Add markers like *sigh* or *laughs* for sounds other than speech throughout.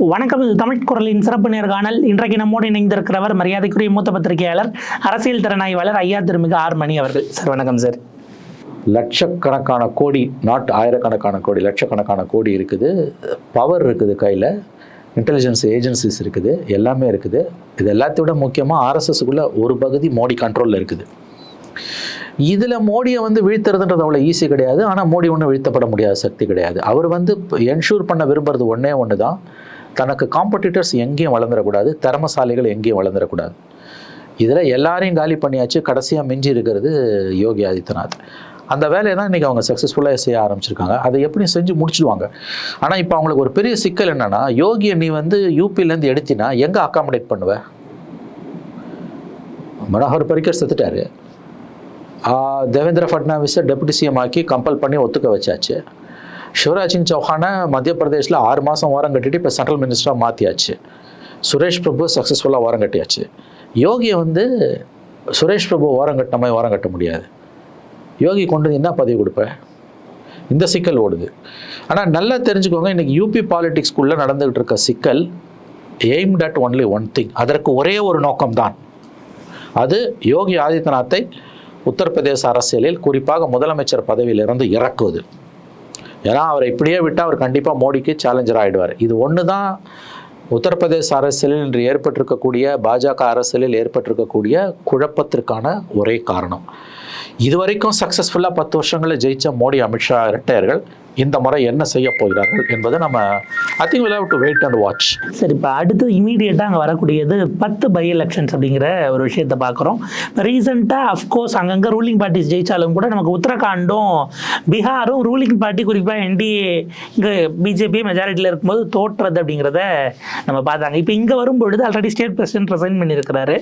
வணக்கம். தமிழ் குரலின் சிறப்பு நேர்காணல் இன்றைக்கு நம்மோடு இணைந்திருக்கிறவர் மரியாதைக்குரிய மூத்த பத்திரிகையாளர் அரசியல் திறனாய்வாளர் ஐயா திருமிகு ஆர் மணி அவர்கள். சார் வணக்கம் சார். லட்சக்கணக்கான கோடி நாட் ஆயிரக்கணக்கான கோடி லட்சக்கணக்கான கோடி இருக்குது. பவர் இருக்குது கையில். இன்டெலிஜென்ஸ் ஏஜென்சிஸ் இருக்குது. எல்லாமே இருக்குது. இது எல்லாத்தை விட முக்கியமாக ஆர்எஸ்எஸ்க்குள்ளே ஒரு பகுதி மோடி கண்ட்ரோலில் இருக்குது. இதில் மோடியை வந்து வீழ்த்துறதுன்றது அவ்வளோ ஈஸி கிடையாது. ஆனால் மோடி ஒன்றும் வீழ்த்தப்பட முடியாத சக்தி கிடையாது. அவர் வந்து என்ஷூர் பண்ண விரும்புறது ஒன்றே ஒன்று தான் தனக்கு காம்படிட்டர்ஸ் எங்கேயும் வளர்ந்துடக்கூடாது திறமசாலைகள் எங்கேயும் வளர்ந்துடக்கூடாது. இதில் எல்லாரையும் காலி பண்ணியாச்சு கடைசியாக மிஞ்சி இருக்கிறது யோகி ஆதித்யநாத். அந்த வேலையை தான் இன்றைக்கி அவங்க சக்ஸஸ்ஃபுல்லாக செய்ய ஆரம்பிச்சிருக்காங்க. அதை எப்படி செஞ்சு முடிச்சிடுவாங்க? ஆனால் இப்போ அவங்களுக்கு ஒரு பெரிய சிக்கல் என்னென்னா யோகியை நீ வந்து யூபிலேருந்து எடுத்தினா எங்கே அக்காமடேட் பண்ணுவ? மனோகர் பரிக்கர் செத்துட்டாரு. தேவேந்திர ஃபட்னாவிஸை டெபுட்டி சிஎம் ஆக்கி கம்பல் பண்ணி ஒத்துக்க வச்சாச்சு. சிவராஜ் சிங் சௌஹானை மத்திய பிரதேசில் ஆறு மாதம் ஓரம் கட்டிட்டு இப்போ சென்ட்ரல் மினிஸ்டராக மாற்றியாச்சு சுரேஷ் பிரபு சக்ஸஸ்ஃபுல்லாக வாரம் கட்டியாச்சு. யோகியை வந்து சுரேஷ் பிரபு ஓரம் கட்டின மாதிரி வாரம் கட்ட முடியாது. யோகி கொண்டு வந்து என்ன பதவி கொடுப்பேன் இந்த சிக்கல் ஓடுது. ஆனால் நல்லா தெரிஞ்சுக்கோங்க இன்றைக்கி யூபி பாலிட்டிக்ஸ்குள்ளே நடந்துகிட்டு இருக்க சிக்கல் aim at only one thing அதற்கு ஒரே ஒரு நோக்கம்தான் அது யோகி ஆதித்யநாத்தை உத்தரப்பிரதேச அரசியலில் குறிப்பாக முதலமைச்சர் பதவியிலிருந்து இறக்குவது. ஏன்னா அவரை இப்படியே விட்டால் அவர் கண்டிப்பாக மோடிக்கு சேலஞ்சர் ஆகிடுவார் இது ஒன்று தான் உத்தரப்பிரதேச அரசியலில் இன்று ஏற்பட்டிருக்கக்கூடிய பாஜக அரசியலில் ஏற்பட்டிருக்கக்கூடிய குழப்பத்திற்கான ஒரே காரணம். இதுவரைக்கும் சக்ஸஸ்ஃபுல்லாக பத்து வருஷங்களில் ஜெயிச்ச மோடி அமித்ஷா இரட்டையர்கள் இந்த முறை என்ன செய்ய போகிறார்கள் என்பதை நம்ம I think will have to wait and watch சரி இப்போ அடுத்து இமீடியட்டாக அங்கே வரக்கூடியது பத்து பை எலெக்ஷன்ஸ் அப்படிங்கிற ஒரு விஷயத்தை பார்க்குறோம். இப்போ ரீசெண்டாக அஃப்கோர்ஸ் அங்கங்கே ரூலிங் பார்ட்டிஸ் ஜெயிச்சாலும் கூட நமக்கு உத்தரகாண்டும் பீகாரும் ரூலிங் பார்ட்டி குறிப்பாக என்டிஏ இங்கே பிஜேபி மெஜாரிட்டியில் இருக்கும்போது தோற்றுறது அப்படிங்கிறத நம்ம பார்த்தாங்க. இப்போ இங்கே வரும்பொழுது ஆல்ரெடி ஸ்டேட் பிரசிடென்ட் ரிசைன் பண்ணியிருக்கிறாரு.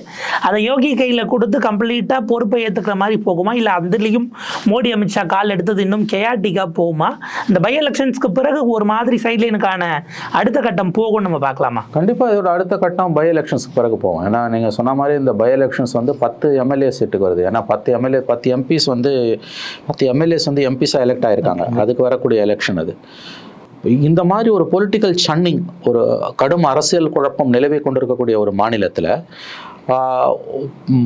அதை யோகி கையில் கொடுத்து கம்ப்ளீட்டாக பொறுப்பை ஏற்றுக்கிற மாதிரி போகுமா? இல்லை அதுலேயும் மோடி அமித்ஷா கால் எடுத்தது இன்னும் கெயாட்டிக்காக போகுமா? இந்த பை எலெக்ஷன்ஸ்க்கு பிறகு ஒரு மாதிரி சைட்லைனுக்கான அடுத்த கட்டம் போகும் நம்ம பார்க்கலாமா? கண்டிப்பாக இதோட அடுத்த கட்டம் பை எலெக்ஷன்ஸ்க்கு பிறகு போவோம் ஏன்னா நீங்கள் சொன்ன மாதிரி இந்த பை எலெக்ஷன்ஸ் வந்து பத்து எம்எல்ஏ சீட்டுக்கு வருது. ஏன்னா பத்து எம்எல்ஏ பத்து எம்பிஸ் வந்து பத்து எம்எல்ஏஸ் வந்து எம்பிஸாக எலெக்ட் ஆயிருக்காங்க. அதுக்கு வரக்கூடிய எலெக்ஷன் அது. இந்த மாதிரி ஒரு பொலிட்டிக்கல் சன்னிங் ஒரு கடும் அரசியல் குழப்பம் நிலவி கொண்டிருக்கக்கூடிய ஒரு மாநிலத்தில்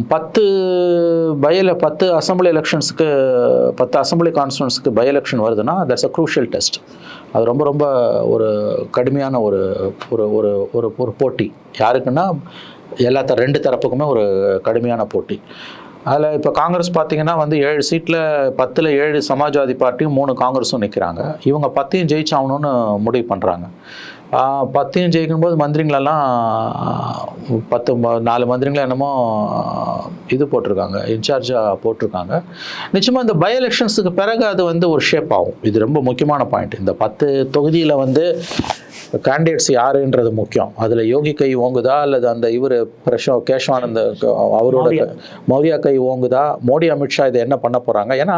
பத்து பையில் பத்து அசம்பிளி எலெக்ஷன்ஸுக்கு பத்து அசம்பிளி கான்ஸ்டன்ஸுக்கு பை எலெக்ஷன் வருதுன்னா தட்ஸ் அ க்ரூஷியல் டெஸ்ட் அது ரொம்ப ரொம்ப ஒரு கடுமையான ஒரு ஒரு ஒரு ஒரு ஒரு போட்டி. யாருக்குன்னா எல்லா ரெண்டு தரப்புக்குமே ஒரு கடுமையான போட்டி. அதில் இப்போ காங்கிரஸ் பார்த்தீங்கன்னா வந்து ஏழு சீட்டில் பத்தில் ஏழு சமாஜ்வாதி பார்ட்டியும் மூணு காங்கிரஸும் நிற்கிறாங்க இவங்க பத்தையும் ஜெயிச்சாகணும்னு முடிவு பண்ணுறாங்க பத்தையும் ஜெயிக்கும்போது மந்திரிங்களெல்லாம் பத்து நாலு மந்திரிங்களை என்னமோ இது போட்டிருக்காங்க இன்சார்ஜாக போட்டிருக்காங்க. நிச்சயமாக இந்த பை எலெக்ஷன்ஸுக்கு பிறகு அது வந்து ஒரு ஷேப் ஆகும். இது ரொம்ப முக்கியமான பாயிண்ட் இந்த பத்து தொகுதியில் வந்து கேண்டிடேட்ஸ் யாருன்றது முக்கியம். அதில் யோகி கை ஓங்குதா? அல்லது அந்த இவர் பிரஷோ கேஷ்வானந்த அவரோட மௌர்யா. கை ஓங்குதா? மோடி அமித்ஷா இதை என்ன பண்ண போகிறாங்க ஏன்னா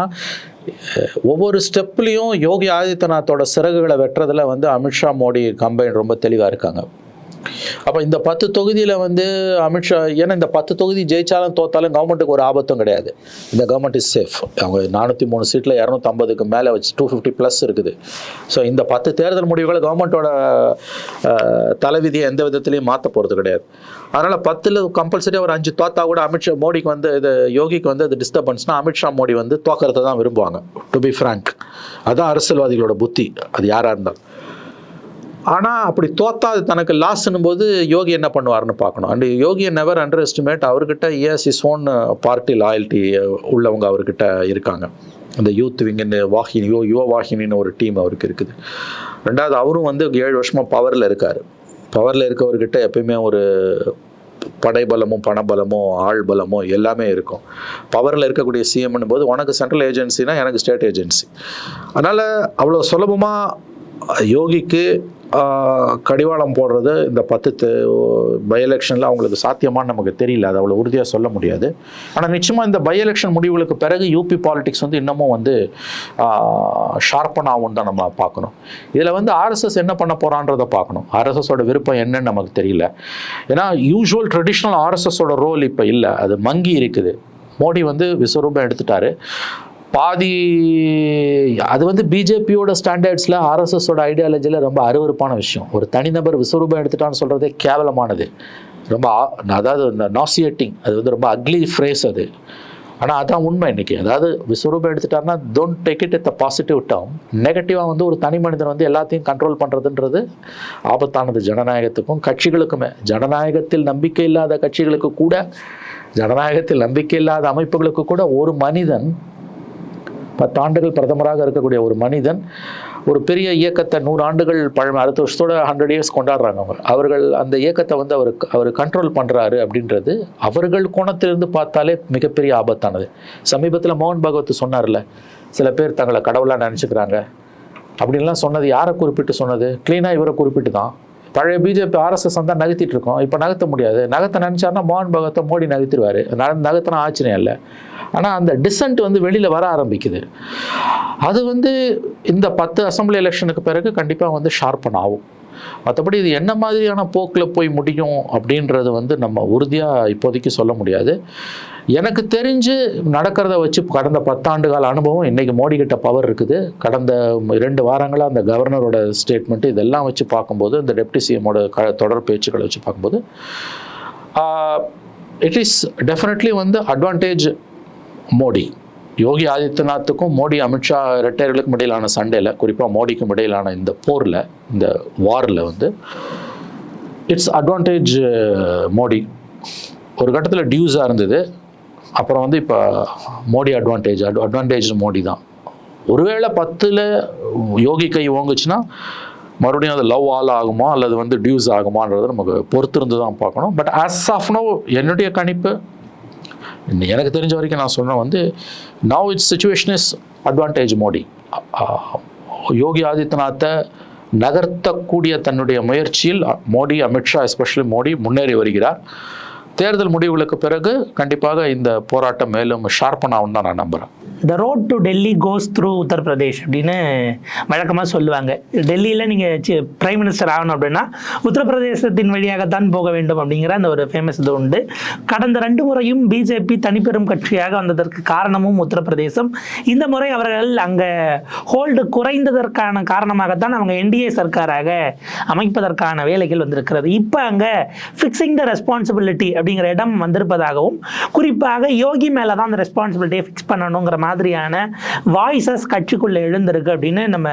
ஒவ்வொரு ஸ்டெப்லேயும் யோகி ஆதித்யநாத்தோட சிறகுகளை வெட்டுறதுல வந்து அமித்ஷா மோடி கம்பைன் ரொம்ப தெளிவாக இருக்காங்க. அப்போ இந்த பத்து தொகுதியில் வந்து அமித்ஷா ஏன்னா இந்த பத்து தொகுதி ஜெயிச்சாலும் தோத்தாலும் கவர்மெண்ட்டுக்கு ஒரு ஆபத்தும் கிடையாது. இந்த கவர்மெண்ட் இஸ் சேஃப் அவங்க நானூற்றி மூணு சீட்டில் இரநூத்தம்பதுக்கு மேலே வச்சு டூ ஃபிஃப்டி ப்ளஸ் இருக்குது. ஸோ இந்த பத்து தேர்தல் முடிவுகளை கவர்மெண்ட்டோட தலைவிதியை எந்த விதத்துலையும் மாற்ற போகிறது கிடையாது. அதனால் பத்தில் கம்பல்சரியாக ஒரு அஞ்சு தோத்தா கூட அமித்ஷா மோடிக்கு வந்து இது யோகிக்கு வந்து அது டிஸ்டர்பன்ஸ்னால் அமித்ஷா மோடி வந்து தோக்கிறத தான் விரும்புவாங்க. டு பி ஃப்ராங்க் அதுதான் அரசியல்வாதிகளோட புத்தி. அது யாராக இருந்தாலும். ஆனால் அப்படி தோத்தா அது தனக்கு லாஸ்ன்னும் போது யோகி என்ன பண்ணுவார்னு பார்க்கணும். And Yogi never under estimate அவர்கிட்ட is his own party loyalty உள்ளவங்க அவர்கிட்ட இருக்காங்க. அந்த யூத் விங்குன்னு வாகினி யோ யுவ வாகினின்னு ஒரு டீம் அவருக்கு இருக்குது. ரெண்டாவது அவரும் வந்து ஏழு வருஷமாக பவரில் இருக்கார். பவரில் இருக்கவர்கிட்ட எப்பயுமே ஒரு படைபலமும் பணபலமும் ஆள் பலமோ எல்லாமே இருக்கும். பவரில் இருக்கக்கூடிய சிஎம்னும் போது உனக்கு சென்ட்ரல் ஏஜென்சினா எனக்கு ஸ்டேட் ஏஜென்சி அதனால் அவ்வளோ சுலபமாக யோகிக்கு கடிவாளம் போடுறது இந்த பத்து பை எலெக்ஷனில் அவங்களுக்கு சாத்தியமான்னு நமக்கு தெரியல. அது அவ்வளோ உறுதியாக சொல்ல முடியாது. ஆனால் நிச்சயமாக இந்த பை எலெக்ஷன் முடிவுகளுக்கு பிறகு யூபி பாலிடிக்ஸ் வந்து இன்னமும் வந்து ஷார்ப்பன் ஆகும் தான் நம்ம பார்க்கணும். இதில் வந்து ஆர்எஸ்எஸ் என்ன பண்ண போகிறான்றதை பார்க்கணும். ஆர்எஸ்எஸோட விருப்பம் என்னன்னு நமக்கு தெரியல. ஏன்னா யூஷுவல் ட்ரெடிஷ்னல் ஆர்எஸ்எஸோட ரோல் இப்போ இல்லை. அது மங்கி இருக்குது. மோடி வந்து விஸ்வரூபம் எடுத்துட்டாரு. பாதி அது வந்து பிஜேபியோட ஸ்டாண்டர்ட்ஸில் ஆர்எஸ்எஸோட ஐடியாலஜியில் ரொம்ப அருவருப்பான விஷயம். ஒரு தனிநபர் விஸ்வரூபம் எடுத்துட்டான்னு சொல்கிறதே கேவலமானது. ரொம்ப ஆ- அதாவது இந்த நாசியேட்டிங் அது வந்து ரொம்ப அக்லி ஃப்ரேஸ் அது. ஆனால் அதான் உண்மை இன்னைக்கு. அதாவது விஸ்வரூபம் எடுத்துட்டாருன்னா don't take it it positive term நெகட்டிவாக வந்து ஒரு தனி மனிதன் வந்து எல்லாத்தையும் கண்ட்ரோல் பண்ணுறதுன்றது ஆபத்தானது ஜனநாயகத்துக்கும் கட்சிகளுக்குமே. ஜனநாயகத்தில் நம்பிக்கை இல்லாத கட்சிகளுக்கு கூட ஜனநாயகத்தில் நம்பிக்கை இல்லாத அமைப்புகளுக்கு கூட ஒரு மனிதன் பத்தாண்டுகள் பிரதமராக இருக்கக்கூடிய ஒரு மனிதன் ஒரு பெரிய இயக்கத்தை நூறு ஆண்டுகள் பழமை அடுத்த வருஷத்தோட ஹண்ட்ரட் இயர்ஸ் கொண்டாடுறாங்க அவங்க. அவர்கள் அந்த இயக்கத்தை வந்து அவர் அவர் கண்ட்ரோல் பண்ணுறாரு அப்படின்றது அவர்கள் கோணத்திலிருந்து பார்த்தாலே மிகப்பெரிய ஆபத்தானது. சமீபத்தில் மோகன் பகவத் சொன்னார்ல சில பேர் தங்களை கடவுளாக நினச்சிக்கிறாங்க. அப்படின்லாம் சொன்னது யாரை குறிப்பிட்டு சொன்னது? க்ளீனாக இவரை குறிப்பிட்டு தான் பழைய பிஜேபி ஆர்எஸ்எஸ் தான் நகர்த்திட்டு இருக்கோம். இப்போ நகர்த்த முடியாது. நகர்த்த நினச்சாருன்னா மோகன் பகவத்தை மோடி நகர்த்திடுவார் நகர்த்தினா ஆச்சரியம் இல்லை. ஆனால் அந்த டிசன்ட் வந்து வெளியில் வர ஆரம்பிக்குது. அது வந்து இந்த பத்து அசம்பிளி எலெக்ஷனுக்கு பிறகு கண்டிப்பாக வந்து ஷார்ப்பன் ஆகும். மற்றபடி இது என்ன மாதிரியான போக்கில் போய் முடியும் அப்படின்றது வந்து நம்ம உறுதியாக இப்போதைக்கு சொல்ல முடியாது. எனக்கு தெரிஞ்சு நடக்கிறத வச்சு கடந்த பத்தாண்டு கால அனுபவம் இன்றைக்கி மோடி கிட்ட பவர் இருக்குது. கடந்த ரெண்டு வாரங்களாக அந்த கவர்னரோட ஸ்டேட்மெண்ட் இதெல்லாம் வச்சு பார்க்கும்போது இந்த டெப்டி சிஎம்மோட க தொடர் பேச்சுக்களை வச்சு பார்க்கும்போது இட் இஸ் டெஃபினெட்லி வந்து அட்வான்டேஜ் மோடி. யோகி ஆதித்யநாத்துக்கும் மோடி அமித்ஷா ரெட்டையர்களுக்கும் இடையிலான சண்டையில் குறிப்பாக மோடிக்கும் இடையிலான இந்த போரில் இந்த வாரில் வந்து இட்ஸ் அட்வான்டேஜ் மோடி. ஒரு கட்டத்தில் டியூஸாக இருந்தது. அப்புறம் வந்து இப்போ Modi advantage at advantage Modi தான். ஒருவேளை பத்தில் யோகி கை ஓங்குச்சுன்னா மறுபடியும் அது லவ் ஆல் ஆகுமா அல்லது வந்து டியூஸ் ஆகுமான்றதை நமக்கு பொறுத்திருந்து தான் பார்க்கணும். பட் ஆஸ் ஆஃப் நோ என்னுடைய கணிப்பு எனக்கு தெரிஞ்ச வரைக்கும் நான் சொன்னேன் வந்து now it's situation is advantage Modi. Yogi ஆதித்யநாத்தை நகர்த்தக்கூடிய தன்னுடைய முயற்சியில் மோடி அமித்ஷா எஸ்பெஷலி மோடி முன்னேறி வருகிறார். தேர்தல் முடிவுகளுக்கு பிறகு கண்டிப்பாக இந்த போராட்டம் மேலும் ஷார்பன் ஆகும் தான் நான் நம்புகிறேன் the road to Delhi goes through Uttar Pradesh அப்படின்னு வழக்கமாக சொல்லுவாங்க. டெல்லியில் நீங்கள் பிரைம் மினிஸ்டர் ஆகணும் அப்படின்னா உத்தரப்பிரதேசத்தின் வழியாகத்தான் போக வேண்டும் அப்படிங்கிற அந்த ஒரு ஃபேமஸ் இது உண்டு. கடந்த ரெண்டு முறையும் பிஜேபி தனிப்பெரும் கட்சியாக வந்ததற்கு காரணமும் உத்தரப்பிரதேசம் இந்த முறை அவர்கள் அங்கே ஹோல்டு குறைந்ததற்கான காரணமாகத்தான் அவங்க என்டிஏ சர்க்காராக அமைப்பதற்கான வேலைகள் வந்திருக்கிறது. இப்போ அங்கே ஃபிக்ஸிங் த ரெஸ்பான்சிபிலிட்டி அப்படிங்கிற இடம் வந்திருப்பதாகவும் குறிப்பாக யோகி மேலே தான் அந்த ரெஸ்பான்சிபிலிட்டியை ஃபிக்ஸ் பண்ணணுங்கிற மாதிரியான வாய்ஸஸ் கட்சிக்குள்ளே எழுந்திருக்கு அப்படின்னு நம்ம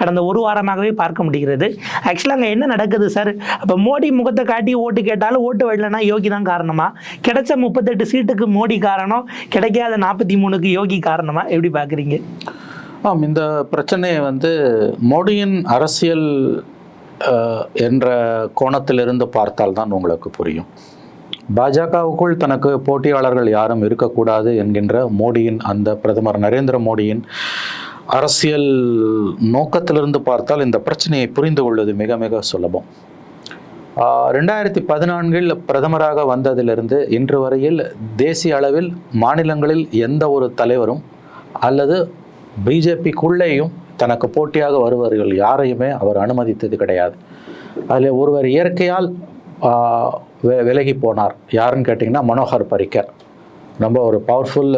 கடந்த ஒரு வாரமாகவே பார்க்க முடிகிறது. ஆக்சுவலாக அங்கே என்ன நடக்குது சார் அப்போ மோடி முகத்தை காட்டி ஓட்டு கேட்டாலும் ஓட்டு வரலன்னா யோகி தான் காரணமா? கிடைச்ச முப்பத்தெட்டு சீட்டுக்கு மோடி காரணம் கிடைக்காத நாற்பத்தி மூணுக்கு யோகி காரணமா? எப்படி பார்க்குறீங்க ஆம் இந்த பிரச்சனையை வந்து மோடியின் அரசியல் என்ற கோணத்திலிருந்து பார்த்தால்தான் உங்களுக்கு புரியும். பாஜகவுக்குள் தனக்கு போட்டியாளர்கள் யாரும் இருக்கக்கூடாது என்கின்ற மோடியின் அந்த பிரதமர் நரேந்திர மோடியின் அரசியல் நோக்கத்திலிருந்து பார்த்தால் இந்த பிரச்சனையை புரிந்து கொள்வது மிக மிக சுலபம். ரெண்டாயிரத்தி பதினான்கில் பிரதமராக வந்ததிலிருந்து இன்று வரையில் தேசிய அளவில் மாநிலங்களில் எந்த ஒரு தலைவரும் அல்லது பிஜேபிக்குள்ளேயும் தனக்கு போட்டியாக வருபவர்கள் யாரையுமே அவர் அனுமதித்தது கிடையாது. அதில் ஒருவர் இயற்கையால் விலகி போனார். யாருன்னு கேட்டிங்கன்னா மனோகர் பரிக்கர். ரொம்ப ஒரு பவர்ஃபுல்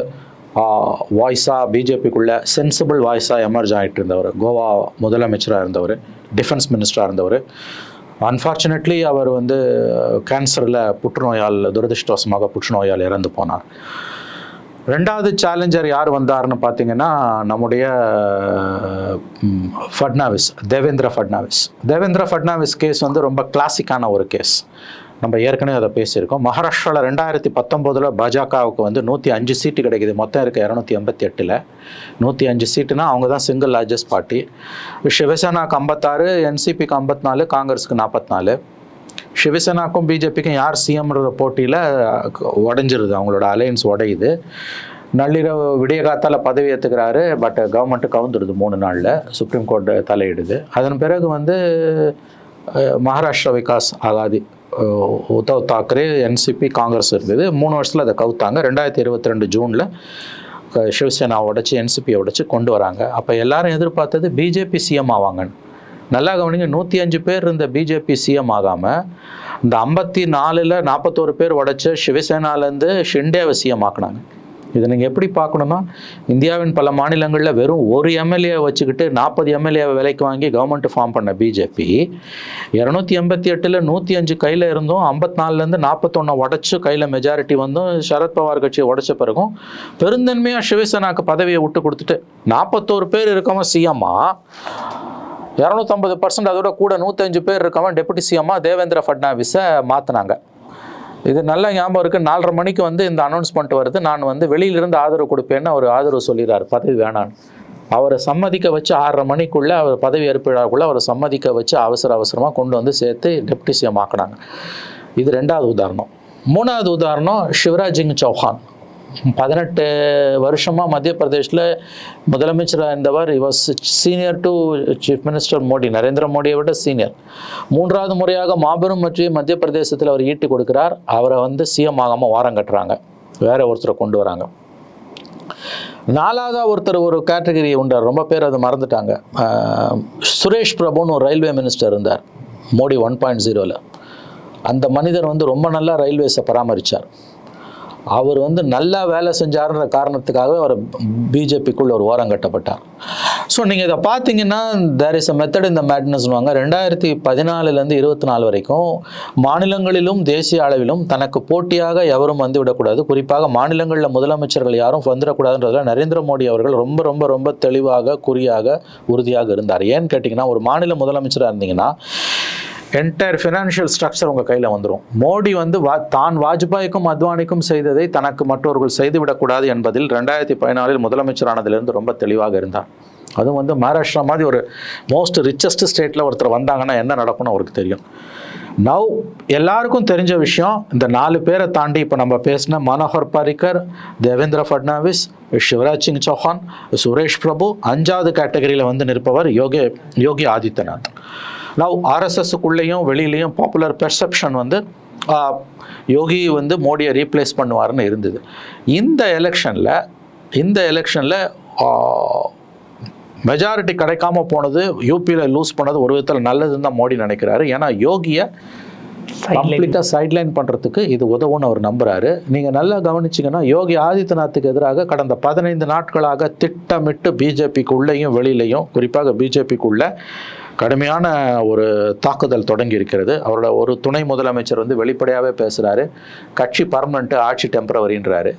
வாய்ஸாக பிஜேபிக்குள்ளே சென்சிபிள் வாய்ஸாக எமர்ஜ் ஆகிட்டு இருந்தவர். கோவா முதலமைச்சராக இருந்தவர் டிஃபென்ஸ் மினிஸ்டராக இருந்தவர். அன்ஃபார்ச்சுனேட்லி அவர் வந்து கேன்சரில் புற்றுநோயால் துரதிருஷ்டவசமாக புற்றுநோயால் இறந்து போனார். ரெண்டாவது சேலஞ்சர் யார் வந்தார்னு பார்த்தீங்கன்னா நம்முடைய ஃபட்னாவிஸ் தேவேந்திர ஃபட்னாவிஸ். தேவேந்திர ஃபட்னாவிஸ் கேஸ் வந்து ரொம்ப கிளாசிக்கான ஒரு கேஸ் நம்ம ஏற்கனவே அதை பேசியிருக்கோம். மகாராஷ்டிராவில் ரெண்டாயிரத்தி பத்தொம்போதில் பாஜகவுக்கு வந்து நூற்றி அஞ்சு சீட்டு கிடைக்குது. மொத்தம் இருக்க இரநூத்தி எண்பத்தி எட்டில். நூற்றி அஞ்சு சீட்டுனா அவங்க தான் சிங்கிள் லார்ஜஸ்ட் பார்ட்டி சிவசேனாக்கு ஐம்பத்தாறு என்சிபிக்கு ஐம்பத்தி நாலு காங்கிரஸுக்கு நாற்பத்தி நாலு. சிவசேனாக்கும் பிஜேபிக்கும் யார் சிஎம்ன்ற போட்டியில் உடஞ்சிருது. அவங்களோட அலையன்ஸ் உடையுது. நள்ளிரவு விடிய காத்தால் பதவி ஏற்றுக்கிறாரு பட் கவர்மெண்ட்டு கவுந்துடுது மூணு நாளில். சுப்ரீம் கோர்ட் தலையிடுது. அதன் பிறகு வந்து மகாராஷ்டிரா விகாஸ் ஆகாதி உத்தவ் தாக்கரே என்சிபி காங்கிரஸ் இருந்தது. மூணு வருஷத்தில் அதை கவுத்தாங்க. ரெண்டாயிரத்தி இருபத்தி ரெண்டு ஜூனில் சிவசேனா உடைச்சி என்சிபியை உடைச்சி கொண்டு வராங்க. அப்போ எல்லாரும் எதிர்பார்த்தது பிஜேபி சிஎம் ஆவாங்கன்னு. நல்லா கவனிங்க நூற்றி அஞ்சு பேர் இருந்த பிஜேபி சிஎம் ஆகாமல் இந்த ஐம்பத்தி நாலில் நாற்பத்தோரு பேர் உடைச்ச சிவசேனாலேருந்து ஷிண்டேவை சிஎம் ஆக்குனாங்க. இதை நீங்கள் எப்படி பார்க்கணுன்னா இந்தியாவின் பல மாநிலங்களில் வெறும் ஒரு எம்எல்ஏ வச்சுக்கிட்டு நாற்பது எம்எல்ஏவை விலைக்கு வாங்கி கவர்மெண்ட் ஃபார்ம் பண்ண பிஜேபி இரநூத்தி எண்பத்தி எட்டில் நூற்றி அஞ்சு கையில் இருந்தும் ஐம்பத்தி நாலுலேருந்து நாற்பத்தொன்னை உடச்சி கையில் மெஜாரிட்டி வந்தும் சரத்பவார் கட்சியை உடச்ச பிறகும் பெருந்தன்மையாக சிவசேனாக்கு பதவியை விட்டு கொடுத்துட்டு நாற்பத்தோரு பேர் இருக்கவன் சிஎம்மா இரநூத்தம்பது பர்சன்ட் அதோட கூட நூற்றஞ்சு பேர் இருக்கவன் டெபுட்டி சிஎம்மா தேவேந்திர ஃபட்னாவிஸை மாற்றினாங்க இது நல்ல ஞாபகம் இருக்குது நாலரை மணிக்கு வந்து இந்த அனௌன்ஸ்மெண்ட் வருது. நான் வந்து வெளியிலிருந்து ஆதரவு கொடுப்பேன்னு அவர் ஆதரவு சொல்லிடுறாரு. பதவி வேணான்னு. அவரை சம்மதிக்க வச்சு ஆறரை மணிக்குள்ளே அவர் பதவி ஏற்பிழாக்குள்ளே அவரை சம்மதிக்க வச்சு அவசர அவசரமாக கொண்டு வந்து சேர்த்து டெப்டி சிஎம் ஆக்கினாங்க. இது ரெண்டாவது உதாரணம். மூணாவது உதாரணம் சிவராஜ் சிங் சௌஹான் பதினெட்டு வருஷமாக மத்திய பிரதேஷில் முதலமைச்சராக இருந்தவர் இவர் senior to chief minister Modi Narendra மோடியை விட சீனியர் மூன்றாவது முறையாக மாபெரும் வெற்றியை மத்திய பிரதேசத்தில் அவர் ஈட்டி கொடுக்கிறார். அவரை வந்து சிஎம் ஆகாமல் வாரம் கட்டுறாங்க. வேற ஒருத்தரை கொண்டு வராங்க. நாலாவதா ஒருத்தர் ஒரு கேட்டகரி உண்டார் ரொம்ப பேர் அதை மறந்துட்டாங்க. சுரேஷ் பிரபுன்னு ஒரு ரயில்வே மினிஸ்டர் இருந்தார் மோடி ஒன் பாயிண்ட் ஜீரோவில் அந்த மனிதர் வந்து ரொம்ப நல்லா ரயில்வேஸை பராமரித்தார் அவர் வந்து நல்லா வேலை செஞ்சாருன்ற காரணத்துக்காகவே அவர் பிஜேபிக்குள்ள ஒரு ஓரம் கட்டப்பட்டார். ஸோ நீங்கள் இதை பார்த்தீங்கன்னா தேர் இஸ் அ மெத்தட் இந்த மேட்னஸ்னுவாங்க ரெண்டாயிரத்தி பதினாலுலேருந்து இருபத்தி நாலு வரைக்கும் மாநிலங்களிலும் தேசிய அளவிலும் தனக்கு போட்டியாக எவரும் வந்து விடக்கூடாது. குறிப்பாக மாநிலங்களில் முதலமைச்சர்கள் யாரும் வந்துடக்கூடாதுன்றதுல நரேந்திர மோடி அவர்கள் ரொம்ப ரொம்ப ரொம்ப தெளிவாக குறியாக உறுதியாக இருந்தார். ஏன்னு கேட்டிங்கன்னா ஒரு மாநில முதலமைச்சராக இருந்தீங்கன்னா என்டையர் ஃபினான்ஷியல் ஸ்ட்ரக்சர் உங்கள் கையில் வந்துடும் மோடி வந்து வா தான் வாஜ்பாய்க்கும் அத்வானிக்கும் செய்ததை தனக்கு மற்றவர்கள் செய்துவிடக்கூடாது என்பதில் ரெண்டாயிரத்தி பதினாலில் முதலமைச்சரானதிலிருந்து ரொம்ப தெளிவாக இருந்தார். அதுவும் வந்து மகாராஷ்டிரா மாதிரி ஒரு மோஸ்ட் ரிச்சஸ்ட் ஸ்டேட்டில் ஒருத்தர் வந்தாங்கன்னா என்ன நடக்கும்னு அவருக்கு தெரியும். நவ் எல்லாருக்கும் தெரிஞ்ச விஷயம் இந்த நாலு பேரை தாண்டி இப்போ நம்ம பேசின மனோகர் பாரிக்கர் தேவேந்திர ஃபட்னாவிஸ் சிவராஜ் சிங் சௌஹான் சுரேஷ் பிரபு அஞ்சாவது கேட்டகரியில் வந்து நிற்பவர் யோகி யோகி ஆதித்யநாத். நவ் ஆர்எஸ்எஸ்க்குள்ளேயும் வெளியிலையும் பாப்புலர் பெர்செப்ஷன் வந்து யோகி வந்து மோடியை ரீப்ளேஸ் பண்ணுவார்னு இருந்தது. இந்த எலெக்ஷனில் இந்த எலெக்ஷனில் மெஜாரிட்டி கிடைக்காம போனது யூபியில் லூஸ் பண்ணது ஒரு விதத்தில் நல்லதுன்னு தான் மோடி நினைக்கிறாரு. ஏன்னா யோகியை கம்ப்ளீட்டாக சைட்லைன் பண்ணுறதுக்கு இது உதவும்னு அவர் நம்புறாரு. நீங்கள் நல்லா கவனிச்சிங்கன்னா யோகி ஆதித்யநாத்துக்கு எதிராக கடந்த பதினைந்து நாட்களாக திட்டமிட்டு பிஜேபிக்கு உள்ளேயும் வெளியிலையும் குறிப்பாக பிஜேபிக்குள்ள கடுமையான ஒரு தாக்குதல் தொடங்கி இருக்கிறது. அவரோட ஒரு துணை முதலமைச்சர் வந்து வெளிப்படையாகவே பேசுகிறாரு கட்சி பர்மனண்ட்டு ஆட்சி டெம்பரவரின்றாரு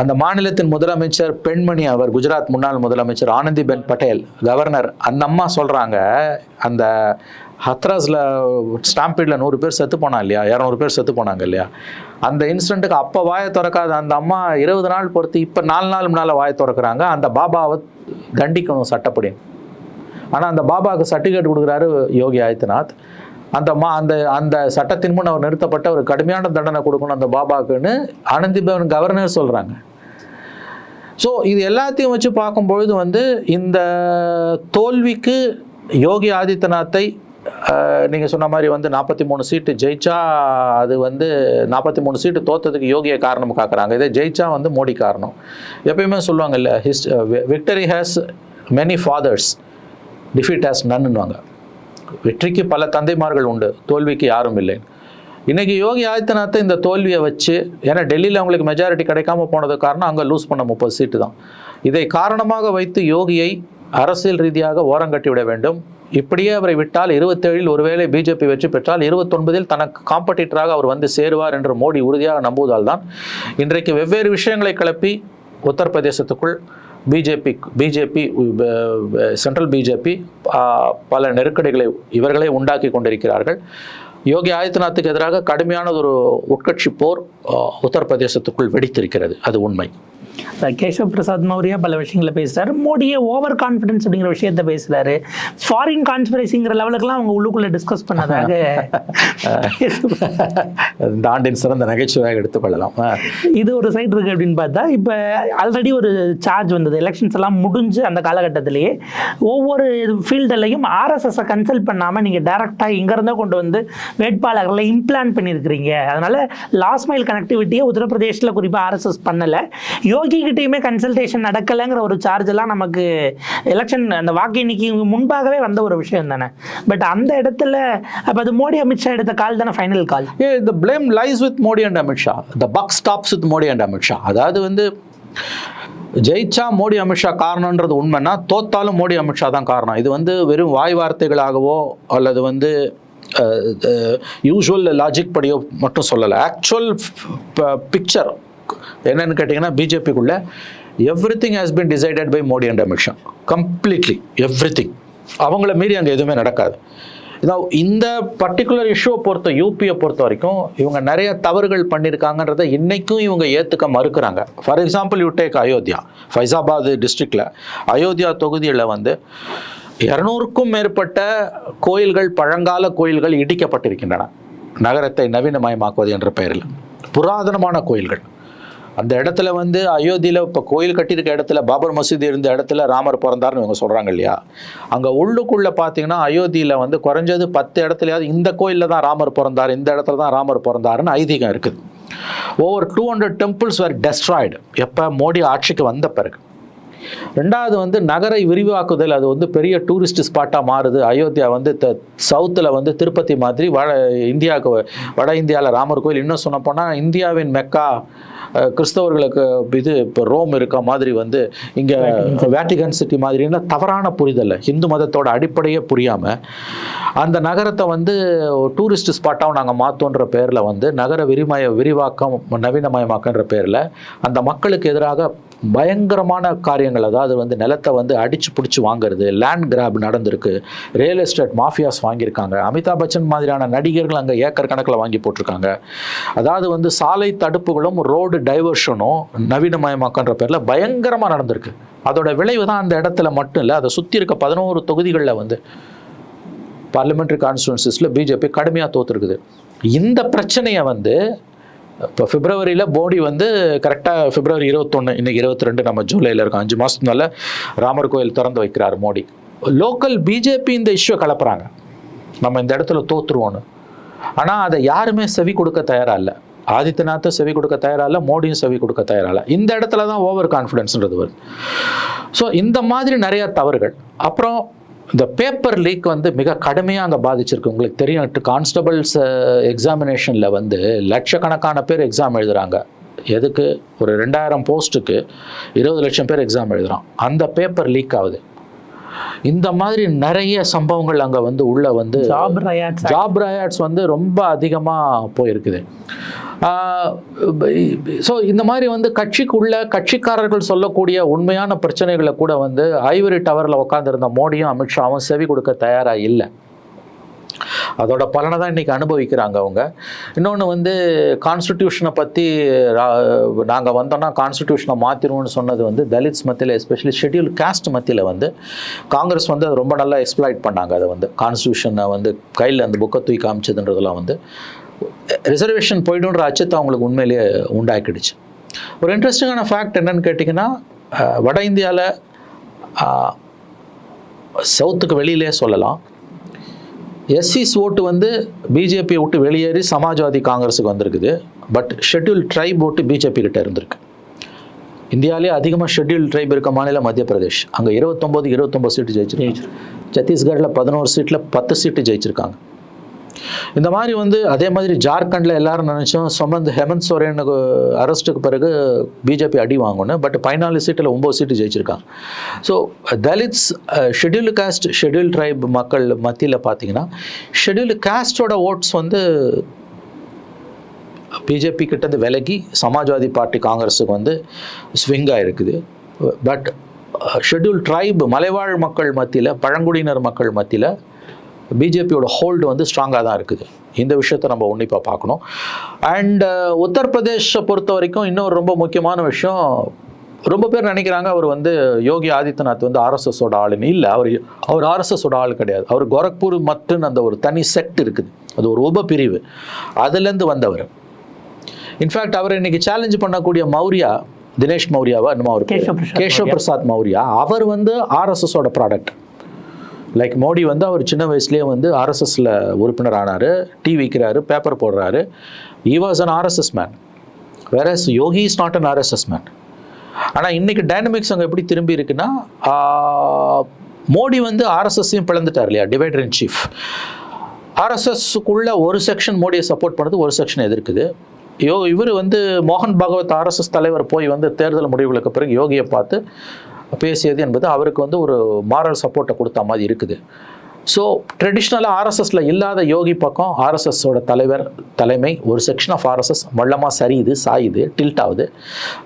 அந்த மாநிலத்தின் முதலமைச்சர் பெண்மணி அவர் குஜராத் முன்னாள் முதலமைச்சர் ஆனந்திபென் பட்டேல் கவர்னர் அந்த அம்மா சொல்கிறாங்க அந்த ஹத்ராஸில் ஸ்டாம்பீடில் நூறு பேர் செத்து போனா இல்லையா? இரநூறு பேர் செத்து போனாங்க இல்லையா? அந்த இன்சிடெண்ட்டுக்கு அப்போ வாயை திறக்காத அந்த அம்மா இருபது நாள் பொறுத்து இப்போ நாலு நாள் முன்னால் வாயை திறக்கிறாங்க. அந்த பாபாவை தண்டிக்கணும் சட்டப்படி. ஆனால் அந்த பாபாவுக்கு சர்டிஃபிகேட் கொடுக்குறாரு யோகி ஆதித்யநாத். அந்த மா அந்த அந்த சட்டத்தின் முன் அவர் நிறுத்தப்பட்ட ஒரு கடுமையான தண்டனை கொடுக்கணும் அந்த பாபாவுக்குன்னு ஆனந்திபவன் கவர்னர் சொல்கிறாங்க ஸோ இது எல்லாத்தையும் வச்சு பார்க்கும்பொழுது வந்து இந்த தோல்விக்கு யோகி ஆதித்யநாத்தை நீங்கள் சொன்ன மாதிரி வந்து நாற்பத்தி மூணு சீட்டு ஜெயிச்சா அது வந்து நாற்பத்தி மூணு சீட்டு தோத்ததுக்கு யோகியை காரணம் காக்குறாங்க. இதே ஜெயிச்சா வந்து மோடி காரணம். எப்பயுமே சொல்லுவாங்கல்ல hist victory has many fathers defeat has நன்னுவாங்க வெற்றிக்கு பல தந்தைமார்கள் உண்டு. தோல்விக்கு யாரும் இல்லை. இன்றைக்கி யோகி ஆதித்யநாத்தை இந்த தோல்வியை வச்சு ஏன்னா டெல்லியில் அவங்களுக்கு மெஜாரிட்டி கிடைக்காம போனது காரணம் அங்கே லூஸ் பண்ண முப்பது சீட்டு தான். இதை காரணமாக வைத்து யோகியை அரசியல் ரீதியாக ஓரங்கட்டி விட வேண்டும். இப்படியே அவரை விட்டால் இருபத்தேழில் ஒருவேளை பிஜேபி வெற்றி பெற்றால் இருபத்தொன்பதில் தனக்கு காம்படிட்டராக அவர் வந்து சேருவார் என்று மோடி உறுதியாக நம்புவதால் தான் இன்றைக்கு வெவ்வேறு விஷயங்களை கிளப்பி உத்தரப்பிரதேசத்துக்குள் பிஜேபி பிஜேபி சென்ட்ரல் பிஜேபி பல நெருக்கடிகளை இவர்களே உண்டாக்கி கொண்டிருக்கிறார்கள். யோகி ஆதித்யநாத்துக்கு எதிராக கடுமையான ஒரு உட்கட்சி போர் உத்தரப்பிரதேசத்துக்குள் வெடித்திருக்கிறது. அது உண்மை. கேசவ் பிரசாத் மௌரியா பல விஷயங்களை பேசுறாரு. மோடியே ஓவர் கான்ஃபிடன்ஸ் அப்படிங்கிற விஷயத்த பேசுறாரு. ஃபாரின் கான்ஸ்பிரசிங்கிற லெவலுக்குலாம் அவங்க உள்ளுக்குள்ள டிஸ்கஸ் பண்ணதாக *laughs* இந்த ஆண்டின் சிறந்த நகைச்சுவையாக எடுத்துக்கொள்ளலாம். இது ஒரு சைடு இருக்கு அப்படின்னு பார்த்தா இப்போ ஆல்ரெடி ஒரு சார்ஜ் வந்தது. எலெக்ஷன்ஸ் எல்லாம் முடிஞ்சு அந்த காலகட்டத்திலேயே ஒவ்வொரு ஃபீல்டுலையும் ஆர்எஸ்எஸ்ஸை கன்சல்ட் பண்ணாமல் நீங்கள் டேரெக்டாக இங்கேருந்தே கொண்டு வந்து வேட்பாளர்களை இம்ப்ளான் பண்ணியிருக்கிறீங்க. அதனால லாஸ்ட் மைல் கனெக்டிவிட்டியை உத்தரப்பிரதேசில் குறிப்பாக ஆர்எஸ்எஸ் பண்ணலை. யோகி யோகி கிட்டேயுமே கன்சல்டேஷன் நடக்கலைங்கிற ஒரு சார்ஜ் எல்லாம் நமக்கு எலெக்ஷன் அந்த வாக்கு எண்ணிக்கை முன்பாகவே வந்த ஒரு விஷயம் தானே. பட் அந்த இடத்துல அப்போ அது மோடி அமித்ஷா எடுத்த கால் தானே final call A the blame lies with Modi and Amit Shah the buck stops with Modi and Amit Shah அதாவது வந்து ஜெயிச்சா மோடி அமித்ஷா காரணன்றது உண்மைன்னா தோத்தாலும் மோடி அமித்ஷா தான் காரணம். இது வந்து வெறும் வாய் வார்த்தைகளாகவோ அல்லது வந்து யூஸ்வல் லாஜிக் படியோ மட்டும் சொல்லலை. ஆக்சுவல் பிக்சர் என்னன்னு கேட்டிங்கன்னா பிஜேபிக்குள்ளே everything has been decided by Modi and Amit Shah completely everything அவங்கள மீறி அங்கே எதுவுமே நடக்காது. இந்த பர்டிகுலர் இஷ்யூவை பொறுத்த யூபியை பொறுத்த வரைக்கும் இவங்க நிறைய தவறுகள் பண்ணியிருக்காங்கன்றதை இன்றைக்கும் இவங்க ஏற்றுக்க மறுக்கிறாங்க. For example you take Ayodhya. Faizabad டிஸ்ட்ரிக்டில் அயோத்தியா தொகுதியில் வந்து இரநூறுக்கும் மேற்பட்ட கோயில்கள் பழங்கால கோயில்கள் இடிக்கப்பட்டிருக்கின்றன. நகரத்தை நவீனமயமாக்குவது என்ற பெயரில். புராதனமான கோயில்கள். அந்த இடத்துல வந்து அயோத்தியில் இப்போ கோயில் கட்டியிருக்க இடத்துல பாபர் மசூதி இருந்த இடத்துல ராமர் பிறந்தார்னு இவங்க சொல்கிறாங்க இல்லையா? அங்கே உள்ளுக்குள்ளே பார்த்தீங்கன்னா அயோத்தியில் வந்து குறைஞ்சது பத்து இடத்துலையாவது இந்த கோயிலில் தான் ராமர் பிறந்தார் இந்த இடத்துல தான் ராமர் பிறந்தாருன்னு ஐதீகம் இருக்குது. Over two hundred temples were destroyed எப்போ? மோடி ஆட்சிக்கு வந்த பிறகு. ரெண்டாவது வந்து நகரை விரிவாக்குதல் அது வந்து பெரிய டூரிஸ்ட் ஸ்பாட்டாக மாறுது. அயோத்தியா வந்து த சவுத்தில் வந்து திருப்பதி மாதிரி வட இந்தியாவுக்கு வட இந்தியாவில் ராமர் கோயில். இன்னும் சொன்னப்போனால் இந்தியாவின் மெக்கா கிறிஸ்தவர்களுக்கு இது இப்போ ரோம் இருக்க மாதிரி வந்து இங்கே வேட்டிகன் சிட்டி மாதிரின்னா தவறான புரிதல் இந்து மதத்தோட அடிப்படையே புரியாமல் அந்த நகரத்தை வந்து டூரிஸ்ட் ஸ்பாட்டாகவும் நாங்கள் மாற்றோன்ற பேரில் வந்து நகர விரிமய விரிவாக்கம் நவீனமயமாக்கன்ற பேரில் அந்த மக்களுக்கு எதிராக பயங்கரமான காரியங்கள் அதாவது வந்து நிலத்தை வந்து அடிச்சு பிடிச்சி வாங்குறது லேண்ட் கிராப் நடந்திருக்கு. ரியல் எஸ்டேட் மாஃபியாஸ் வாங்கியிருக்காங்க. அமிதாப் பச்சன் மாதிரியான நடிகர்கள் அங்கே ஏக்கர் கணக்கில் வாங்கி போட்டிருக்காங்க. அதாவது வந்து சாலை தடுப்புகளும் ரோடு டைவர்ஷனும் நவீனமயமாக்கன்ற பேரில் பயங்கரமாக நடந்திருக்கு. அதோட விளைவு தான் அந்த இடத்துல மட்டும் இல்லை அதை சுற்றி இருக்க பதினோரு தொகுதிகளில் வந்து பார்லிமெண்ட்ரி கான்ஸ்டுவன்சிஸில் பிஜேபி கடுமையாக தோற்றுருக்குது இந்த பிரச்சனையை வந்து இப்போ பிப்ரவரியில் மோடி வந்து கரெக்டாக பிப்ரவரி இருபத்தொன்று இன்றைக்கி இருபத்தி ரெண்டு நம்ம ஜூலையில் இருக்கோம் அஞ்சு மாதத்துனால ராமர் கோயில் திறந்து வைக்கிறார் மோடி. லோக்கல் பிஜேபி இந்த இஷ்யூ கலப்புறாங்க. நம்ம இந்த இடத்துல தோற்றுருவோன்னு ஆனால் அதை யாருமே செவி கொடுக்க தயாராக இல்லை. ஆதித்யநாத்தும் செவி கொடுக்க தயாராக மோடியும் செவி கொடுக்க தயாரால இந்த இடத்துல தான் ஓவர் கான்ஃபிடென்ஸ்ன்றது வருது. ஸோ இந்த மாதிரி நிறைய தவறுகள். அப்புறம் இந்த பேப்பர் லீக் வந்து மிக கடுமையாக அங்கே பாதிச்சிருக்கு. உங்களுக்கு தெரியும் கான்ஸ்டபிள்ஸ் எக்ஸாமினேஷனில் வந்து லட்சக்கணக்கான பேர் எக்ஸாம் எழுதுகிறாங்க எதுக்கு? ஒரு ரெண்டாயிரம் போஸ்ட்டுக்கு இருபது லட்சம் பேர் எக்ஸாம் எழுதுகிறான் அந்த பேப்பர் லீக் ஆகுது. இந்த மாதிரி நிறைய சம்பவங்கள் அங்கே வந்து உள்ள வந்து ஜாப் ரயாட்ஸ் ஜாப் ரயாட்ஸ் வந்து ரொம்ப அதிகமாக போயிருக்குது. ஸோ இந்த மாதிரி வந்து கட்சிக்குள்ள கட்சிக்காரர்கள் சொல்லக்கூடிய உண்மையான பிரச்சனைகளை கூட வந்து ஐவரி டவரில் உட்காந்துருந்த மோடியும் அமித்ஷாவும் செவி கொடுக்க தயாராக இல்லை. அதோட பலனை தான் இன்றைக்கி அனுபவிக்கிறாங்க அவங்க. இன்னொன்று வந்து கான்ஸ்டிடியூஷனை பற்றி நாங்கள் வந்தோம்னா கான்ஸ்டிடியூஷனை மாற்றிடுவோம்னு சொன்னது வந்து தலித்ஸ் மத்தியில் எஸ்பெஷலி ஷெட்யூல் காஸ்ட் மத்தியில் வந்து காங்கிரஸ் வந்து அது ரொம்ப நல்லா எக்ஸ்ப்ளாய்ட் பண்ணாங்க. அதை வந்து கான்ஸ்டியூஷனை வந்து கையில் அந்த புக்கை தூக்கி காமிச்சதுன்றதெல்லாம் வந்து ரிசர்வேஷன் போய்டுன்ற அச்சத்தை அவங்களுக்கு உண்மையிலேயே உண்டாக்கிடுச்சு. ஒரு இன்ட்ரெஸ்டிங்கான ஃபேக்ட் என்னன்னு கேட்டிங்கன்னா வட இந்தியாவில் சவுத்துக்கு வெளியிலே சொல்லலாம். எஸ்சிஸ் ஓட்டு வந்து பிஜேபியை விட்டு வெளியேறி சமாஜ்வாதி காங்கிரஸுக்கு வந்திருக்குது. But schedule tribe vote BJP கிட்ட இருந்திருக்கு. இந்தியாவிலே அதிகமாக ஷெட்யூல் ட்ரைப் இருக்க மாநிலம் மத்திய பிரதேஷ் அங்கே இருபத்தொம்போது இருபத்தொம்பது சீட்டு ஜெயிச்சிருக்காங்க. சத்தீஸ்கரில் பதினோரு சீட்டில் பத்து சீட்டு ஜெயிச்சிருக்காங்க. இந்த மாதிரி வந்து அதே மாதிரி ஜார்க்கண்டில் எல்லாரும் நினச்சோம் சுமந்த் ஹெமந்த் சோரேனுக்கு அரெஸ்ட்டுக்கு பிறகு பிஜேபி அடி வாங்கணும் பட் பதினாலு சீட்டில் ஒம்பது சீட்டு ஜெயிச்சிருக்காங்க. So Dalits schedule caste schedule tribe மக்கள் மத்தியில் பார்த்தீங்கன்னா ஷெட்யூல் காஸ்டோட ஓட்ஸ் வந்து பிஜேபி கிட்டேருந்து விலகி சமாஜ்வாதி பார்ட்டி காங்கிரஸுக்கு வந்து ஸ்விங்காக இருக்குது பட் ஷெட்யூல் ட்ரைப் மலைவாழ் மக்கள் மத்தியில் பழங்குடியினர் மக்கள் மத்தியில் பிஜேபியோட ஹோல்டு வந்து ஸ்ட்ராங்காக தான் இருக்குது. இந்த விஷயத்தை நம்ம உன்னிப்பாக பார்க்கணும். அண்ட் உத்தரப்பிரதேஷை பொறுத்த வரைக்கும் இன்னொரு ரொம்ப முக்கியமான விஷயம் ரொம்ப பேர் நினைக்கிறாங்க அவர் வந்து யோகி ஆதித்யநாத் வந்து ஆர்எஸ்எஸோட ஆளுன்னு. இல்லை அவர் அவர் ஆர்எஸ்எஸோட ஆள் கிடையாது. அவர் கோரக்பூர் மட்டும் அந்த ஒரு தனி செக்ட் இருக்குது. அது ஒரு உபபிரிவு அதுலேருந்து வந்தவர். இன்ஃபேக்ட் அவர் இன்னைக்கு சேலஞ்ச் பண்ணக்கூடிய மௌரியா தினேஷ் மௌரியாவா என்னமோ அவர் பேரு. கேஷவ் பிரசாத் கேஷவ் பிரசாத் மௌரியா. அவர் வந்து ஆர்எஸ்எஸோட ப்ராடக்ட் லைக் மோடி வந்து அவர் சின்ன வயசுலேயே வந்து ஆர்எஸ்எஸ்ல உறுப்பினர் ஆனார் டீ விற்கிறாரு பேப்பர் போடுறாரு. He was an RSS man வேற Yogi is not an RSS man ஆனால் இன்னைக்கு டைனமிக்ஸ் அங்கே எப்படி திரும்பி இருக்குன்னா மோடி வந்து ஆர்எஸ்எஸ்ஸையும் பிளந்துட்டார் இல்லையா டிவைடர் இன் சீஃப் ஆர்எஸ்எஸ்க்குள்ள ஒரு செக்ஷன் மோடியை சப்போர்ட் பண்ணுறது ஒரு செக்ஷன் எதிர்க்குது. யோ இவர் வந்து மோகன் பாகவத் ஆர்எஸ்எஸ் தலைவர் போய் வந்து தேர்தல் முடிவுகளுக்கு பிறகு யோகியை பார்த்து பேசியது என்பது அவருக்கு வந்து ஒரு மாரல் சப்போர்ட்டை கொடுத்த மாதிரி இருக்குது. ஸோ ட்ரெடிஷ்னலாக ஆர்எஸ்எஸ்ல இல்லாத யோகி பக்கம் ஆர்எஸ்எஸோட தலைவர் தலைமை ஒரு செக்ஷன் ஆஃப் ஆர்எஸ்எஸ் மள்ளமாக சரியுது சாயுது டில்ட் ஆகுது.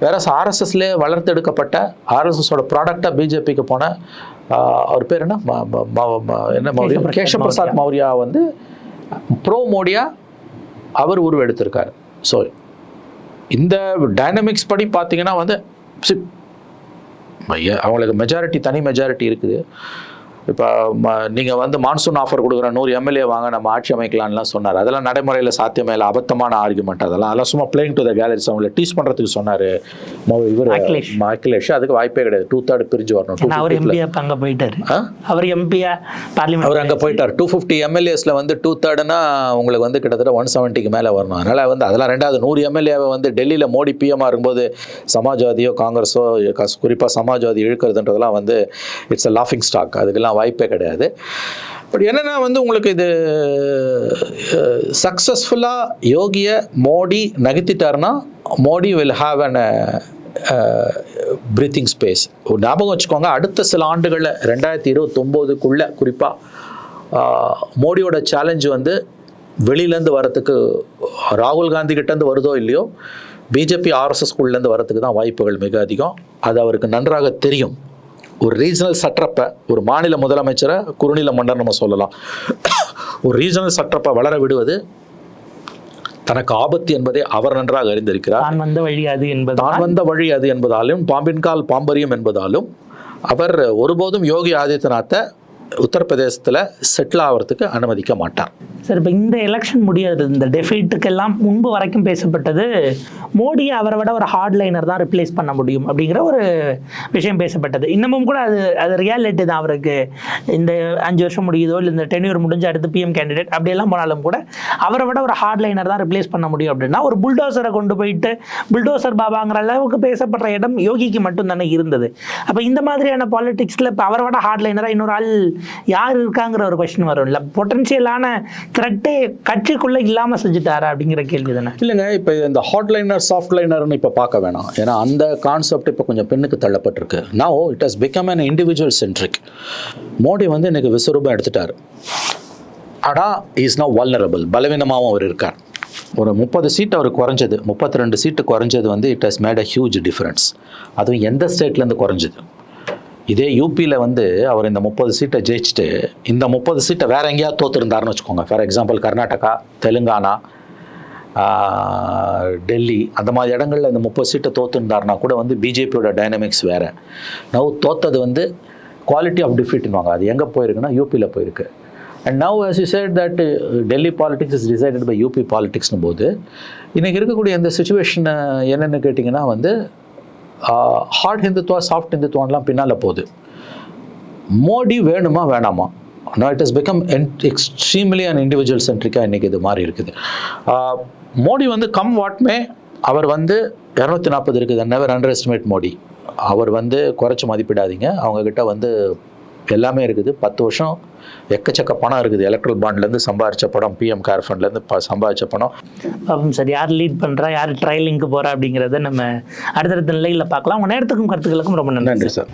வேற ஆர்எஸ்எஸ்ல வளர்த்தெடுக்கப்பட்ட ஆர்எஸ்எஸோட ப்ராடக்டாக பிஜேபிக்கு போன அவர் பேர் என்ன? என்ன மௌரியா? கேஷவ பிரசாத் மௌரியா. வந்து ப்ரோ மோடியா அவர் உருவெடுத்திருக்காரு. ஸோ இந்த டைனமிக்ஸ் படி பார்த்தீங்கன்னா வந்து அவங்களுக்கு மெஜாரிட்டி தனி மெஜாரிட்டி இருக்குது. இப்போ நீங்கள் வந்து மான்சூன் ஆஃபர் கொடுக்குற நூறு எம்எல்ஏ வாங்க நம்ம ஆட்சி அமைக்கலாம்லாம் சொன்னார். அதெல்லாம் நடைமுறையில் சாத்தியமே இல்லை. அபத்தமான ஆர்குமெண்ட் அதெல்லாம். அதெல்லாம் சும்மா பிளேயிங் டு த கேலரிஸ் அவங்கள டீஸ் பண்ணுறதுக்கு சொன்னார். இவர் அகிலேஷ். அதுக்கு வாய்ப்பே கிடையாது. டூ தேர்ட் பிரிஞ்சு வரணும். அவர் 250 ல. எம்பியா அங்க போயிட்டாரு? அவர் எம்பியா பார்லிமெண்ட் அவர் அங்கே போயிட்டார். டூ ஃபிஃப்டி எம்எல்ஏஸில் வந்து டூ தேர்டுனா உங்களுக்கு வந்து கிட்டத்தட்ட ஒன் செவன்ட்டிக்கு மேலே வரணும். அதனால் வந்து அதெல்லாம் ரெண்டாவது நூறு எம்எல்ஏவை வந்து டெல்லியில் மோடி பிஎம்மாக இருக்கும்போது சமாஜ்வாதியோ காங்கிரஸோ குறிப்பாக சமாஜ்வாதி இழுக்கிறதுன்றதெல்லாம் வந்து இட்ஸ் அ லாஃபிங் ஸ்டாக் அதுக்கெல்லாம் வாய்ப்பே கிடையாது. பட் என்னென்னா வந்து உங்களுக்கு இது சக்ஸஸ்ஃபுல்லாக யோகியை Modi நகர்த்திட்டாருன்னா Modi will have an breathing space ஞாபகம் வச்சுக்கோங்க அடுத்த சில ஆண்டுகளில் ரெண்டாயிரத்தி இருபத்தொம்போதுக்குள்ளே குறிப்பாக மோடியோட சேலஞ்சு வந்து வெளியிலேருந்து வரத்துக்கு ராகுல் காந்தி கிட்டேருந்து வருதோ இல்லையோ பிஜேபி ஆர்எஸ்எஸ்குள்ளேருந்து வரத்துக்கு தான் வாய்ப்புகள் மிக அதிகம். அது அவருக்கு நன்றாக தெரியும். ஒரு ரீஜனல் சற்றப்பை ஒரு மாநில முதலமைச்சரை குறுநில மன்னர் நம்ம சொல்லலாம். ஒரு ரீஜனல் சற்றப்பை வளர விடுவது தனக்கு ஆபத்து என்பதை அவர் நன்றாக அறிந்திருக்கிறார். தான் வந்த வழி அது என்பது தான் வந்த வழி அது என்பதாலும் பாம்பின்கால் பாம்பரியம் என்பதாலும் அவர் ஒருபோதும் யோகி ஆதித்யநாத்தை உத்தரப்பிரதேசத்தில் செட்டில் ஆகிறதுக்கு அனுமதிக்க மாட்டார் சார் இப்போ இந்த எலெக்ஷன் முடியாது இந்த டெஃபிட்டுக்கெல்லாம் முன்பு வரைக்கும் பேசப்பட்டது மோடியை அவரை விட ஒரு ஹார்ட் லைனர் தான் ரிப்ளேஸ் பண்ண முடியும் அப்படிங்கிற ஒரு விஷயம் பேசப்பட்டது. இன்னமும் கூட அது அது ரியாலிட்டி தான் அவருக்கு. இந்த அஞ்சு வருஷம் முடியுதோ இல்லை இந்த டென்யூர் முடிஞ்ச அடுத்து பிஎம் கேண்டிடேட் அப்படியெல்லாம் போனாலும் கூட அவரை விட ஒரு ஹார்ட் லைனர் தான் ரிப்ளேஸ் பண்ண முடியும் அப்படின்னா ஒரு புல்டோசரை கொண்டு போயிட்டு புல்டோசர் பாபாங்கிற அளவுக்கு பேசப்படுற இடம் யோகிக்கு மட்டும் தானே இருந்தது. அப்போ இந்த மாதிரியான பாலிடிக்ஸில் இப்போ அவரை விட ஹார்ட் லைனராக இன்னொரு ஆள் யார் இருக்காங்கிற ஒரு கொஸ்டின் இல்லை பொட்டன்ஷியலான த்ரெட்டே கட்சிக்குள்ளே இல்லாமல் செஞ்சுட்டாரா அப்படிங்கிற கேள்வி தானே. இல்லைங்க இப்போ இந்த ஹாட் லைனர் சாஃப்ட் லைனர்னு இப்போ பார்க்க வேணாம். ஏன்னா அந்த கான்செப்ட் இப்போ கொஞ்சம் பெண்ணுக்கு தள்ளப்பட்டிருக்கு. Now it has become an individual centric Modi வந்து இன்னைக்கு விஸ்வரூபம் எடுத்துட்டார். ஆனால் இஸ் now வல்னரபிள் பலவீனமாகவும் அவர் இருக்கார். ஒரு முப்பது சீட் அவர் குறைஞ்சது. முப்பத்தி ரெண்டு சீட்டு குறைஞ்சது வந்து it has made a huge difference அதுவும் எந்த ஸ்டேட்லேருந்து குறைஞ்சது? இதே யூபியில் வந்து அவர் இந்த முப்பது சீட்டை ஜெயிச்சுட்டு இந்த முப்பது சீட்டை வேற எங்கேயாவது தோத்துருந்தாருன்னு வச்சுக்கோங்க. ஃபார் எக்ஸாம்பிள் கர்நாடகா தெலுங்கானா டெல்லி அந்த மாதிரி இடங்கள்ல இந்த முப்பது சீட்டை தோத்துருந்தாருனா கூட வந்து பிஜேபியோட டைனமிக்ஸ் வேறு. நவ் தோத்தது வந்து குவாலிட்டி ஆஃப் டிஃபீட்னுவாங்க அது எங்கே போயிருக்குன்னா யூபியில் போயிருக்கு. And now as you said that Delhi politics is decided by UP பாலிடிக்ஸ்னு போது இன்றைக்கி இருக்கக்கூடிய இந்த சுச்சுவேஷன் uh, என்னென்னு கேட்டிங்கன்னா வந்து ஹார்ட் ஹிந்துத்துவா சாஃப்ட் ஹிந்துத்துவான்லாம் பின்னால் போகுது. மோடி வேணுமா வேணாமா? No it is become extremely and individual சென்ட்ரிக்காக இன்றைக்கி இது மாறி இருக்குது. மோடி வந்து கம் வாட்மே அவர் வந்து இரநூத்தி நாற்பது இருக்குது. Never underestimate Modi. அவர் வந்து குறைச்சி மதிப்பிடாதீங்க. அவங்கக்கிட்ட வந்து எல்லாமே இருக்குது. பத்து வருஷம் எக்கச்சக்க பணம் இருக்குது. எலக்ட்ரல் பாண்ட்லேருந்து சம்பாரிச்ச பணம் பிஎம் கேர் ஃபண்ட்லேருந்து ப சம்பாதிச்ச பணம். பாப்போம் சார் யார் லீட் பண்ணுறா யார் ட்ரையலிங்க்கு போகிறா அப்படிங்கிறத நம்ம அடுத்தடுத்த நிலையில் பார்க்கலாம். உங்கள் நேரத்துக்கும் கருத்துக்களுக்கும் ரொம்ப நன்றி சார்.